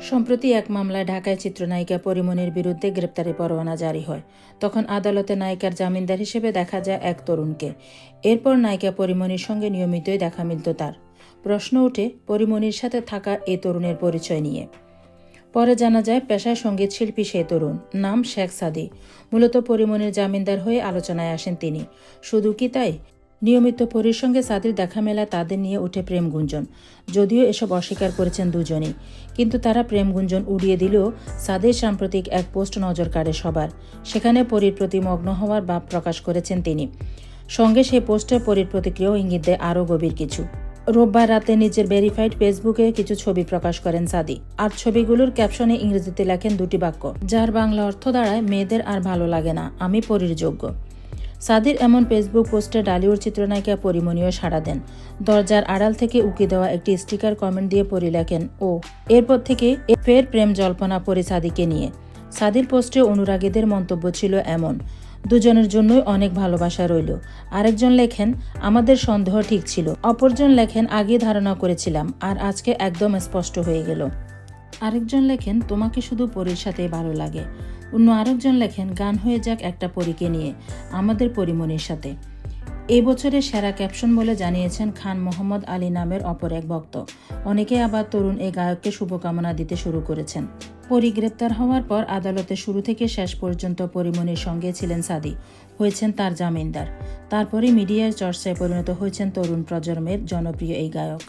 সম্প্রতি এক মামলায় ঢাকায় চিত্রনায়িকা পরিমণির বিরুদ্ধে গ্রেপ্তারি পরোয়ানা জারি হয়। তখন আদালতে নায়িকার জামিনদার হিসেবে দেখা যায় এক তরুণকে। এরপর নায়িকা পরিমণির সঙ্গে নিয়মিতই দেখা মিলত তার। প্রশ্ন ওঠে পরিমণির সাথে থাকা এ তরুণের পরিচয় নিয়ে। পরে জানা যায় পেশায় সংগীত শিল্পী সেই তরুণ, নাম শেখ সাদি। মূলত পরিমণির জামিনদার হয়ে আলোচনায় আসেন তিনি। শুধু কি তাই? নিয়মিত পরীর সঙ্গে সাদির দেখা মেলা তাদের নিয়ে উঠে প্রেম গুঞ্জন। যদিও এসব অস্বীকার করেছেন দুজনেই। কিন্তু তারা প্রেম গুঞ্জন উড়িয়ে দিলেও সাদের সাম্প্রতিক এক পোস্ট নজর কাড়ে সবার। সেখানে পরীর প্রতি মগ্ন হওয়ার ভাব প্রকাশ করেছেন তিনি। সঙ্গে সেই পোস্টে পরীর প্রতিক্রিয়াও ইঙ্গিত দেয় আরও গভীর কিছু। রোববার রাতে নিজের ভেরিফাইড ফেসবুকে কিছু ছবি প্রকাশ করেন সাদি। আর ছবিগুলোর ক্যাপশনে ইংরেজিতে লেখেন দুটি বাক্য, যার বাংলা অর্থ দাঁড়ায়, মেয়েদের আর ভালো লাগে না, আমি পরীর যোগ্য। সাদির এমন ফেসবুক পোস্টে ডালিউড চিত্রনায়িকা পরিমণীয় সাড়া দেন। দরজার আড়াল থেকে উকি দেওয়া একটি স্টিকার কমেন্ট দিয়ে পরি লেখেন, ও। এরপর থেকে ফের প্রেম জল্পনা পরি সাদিকে নিয়ে। সাদির পোস্টে অনুরাগীদের মন্তব্য ছিল এমন, দুজনের জন্যই অনেক ভালোবাসা রইল। আরেকজন লেখেন, আমাদের সন্দেহ ঠিক ছিল। অপরজন লেখেন আগে ধারণা করেছিলাম আর আজকে একদম স্পষ্ট হয়ে গেল। আরেকজন লেখেন, তোমাকে শুধু পরীর সাথে ভালো লাগে। অন্য আরেকজন লেখেন, গান হয়ে যাক একটা পরীকে নিয়ে, আমাদের পরিমণির সাথে। এই বছরের সেরা ক্যাপশন বলে জানিয়েছেন খান মোহাম্মদ আলী নামের অপর এক ভক্ত। অনেকে আবার তরুণ এই গায়ককে শুভকামনা দিতে শুরু করেছেন। পরি গ্রেপ্তার হওয়ার পর আদালতে শুরু থেকে শেষ পর্যন্ত পরিমণির সঙ্গে ছিলেন সাদি, হয়েছেন তার জামিনদার। তারপরে মিডিয়ার চর্চায় পরিণত হয়েছেন তরুণ প্রজন্মের জনপ্রিয় এই গায়ক।